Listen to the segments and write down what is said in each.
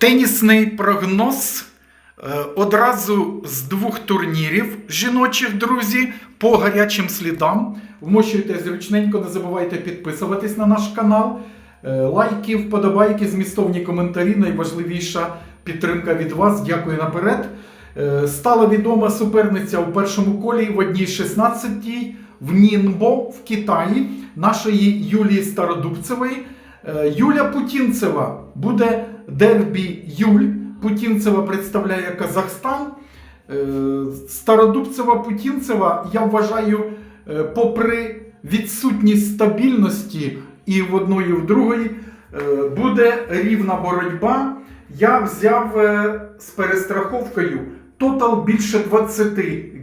Тенісний прогноз е, одразу з двох турнірів жіночих, друзі, по гарячим слідам. Вмощуйте зручненько, не забувайте підписуватись на наш канал. Е, Лайки, вподобайки, змістовні коментарі. Найважливіша підтримка від вас. Дякую наперед. Е, Стала відома суперниця у першому колі в одній 16-й в Нінбо в Китаї нашої Юлії Стародубцевої. Юля Путінцева буде дербі Юль. Путінцева представляє Казахстан. Е, Стародубцева Путінцева, я вважаю, е, попри відсутність стабільності і в одної, і в другої, е, буде рівна боротьба. Я взяв з перестраховкою тотал більше 20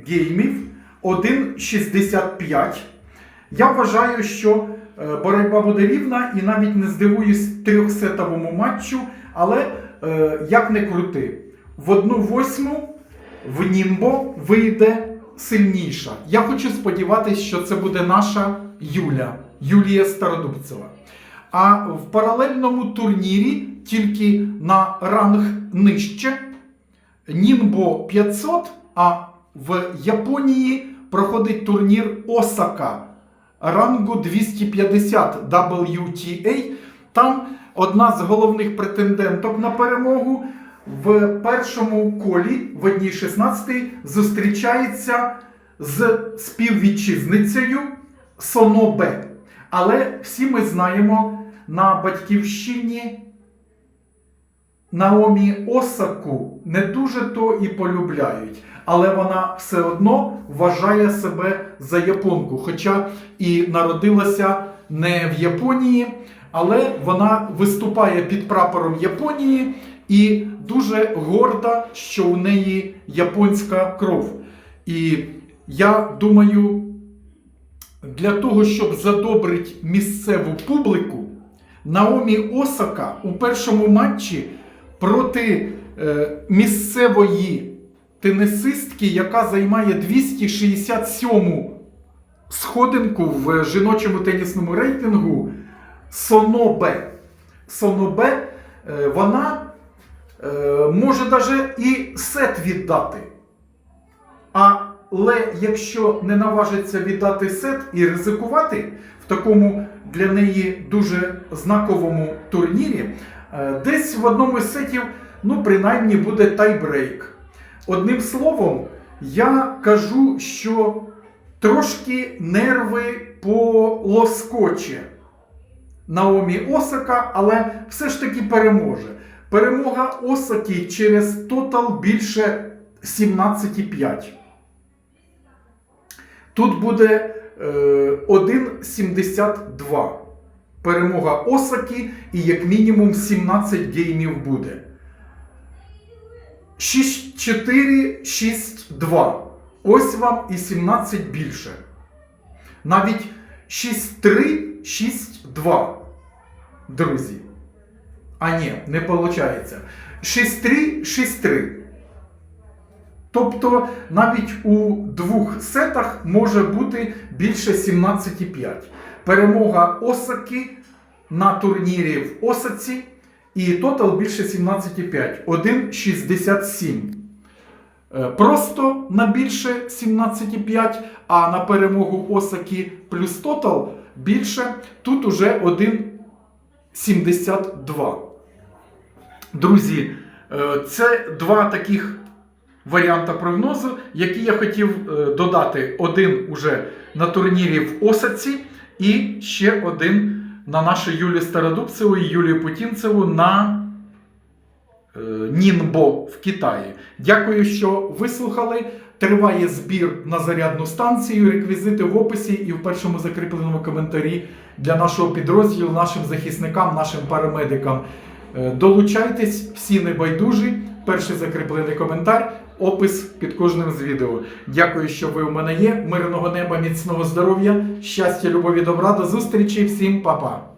геймів, 1,65. Я вважаю, що боротьба буде рівна і навіть не здивуюсь трьохсетовому матчу, але е, як не крути, в одну восьму в Німбо вийде сильніша. Я хочу сподіватися, що це буде наша Юля, Юлія Стародубцева. А в паралельному турнірі тільки на ранг нижче Нінбо 500, а в Японії проходить турнір Осака рангу 250 WTA. Там одна з головних претенденток на перемогу в першому колі в одній 16 зустрічається з співвітчизницею Сонобе. Але всі ми знаємо на батьківщині Наомі Осаку не дуже то і полюбляють, але вона все одно вважає себе за японку. Хоча і народилася не в Японії, але вона виступає під прапором Японії і дуже горда, що у неї японська кров. І я думаю, для того, щоб задобрити місцеву публіку, Наомі Осака у першому матчі проти е, місцевої тенісистки, яка займає 267 сходинку в жіночому тенісному рейтингу Сонобе. Сонобе, вона е, може навіть і сет віддати. Але якщо не наважиться віддати сет і ризикувати в такому для неї дуже знаковому турнірі, е, десь в одному з сетів, ну, принаймні, буде тайбрейк. Одним словом, я кажу, що трошки нерви полоскоче Наомі Осака, але все ж таки переможе. Перемога Осаки через тотал більше 17,5. Тут буде е, 1,72. Перемога Осаки і як мінімум 17 геймів буде. 6-4, 6-2. Ось вам і 17 більше. Навіть 6-3, 6-2. Друзі. А ні, не виходить. 6-3, 6-3. Тобто навіть у двох сетах може бути більше 17,5. Перемога Осаки на турнірі в Осаці і тотал більше 17,5. 1,67. Е, Просто на більше 17,5, а на перемогу Осаки плюс тотал більше. Тут уже 1,72. Друзі, е, це два таких варіанта прогнозу, які я хотів е, додати. Один уже на турнірі в Осаці, і ще один на нашу Юлію Стародубцеву і Юлію Путінцеву на Нінбо в Китаї. Дякую, що вислухали. Триває збір на зарядну станцію. Реквізити в описі і в першому закріпленому коментарі для нашого підрозділу, нашим захисникам, нашим парамедикам. Е, Долучайтесь, всі небайдужі. Перший закріплений коментар, опис під кожним з відео. Дякую, що ви у мене є. Мирного неба, міцного здоров'я, щастя, любові, добра. До зустрічі, всім па-па!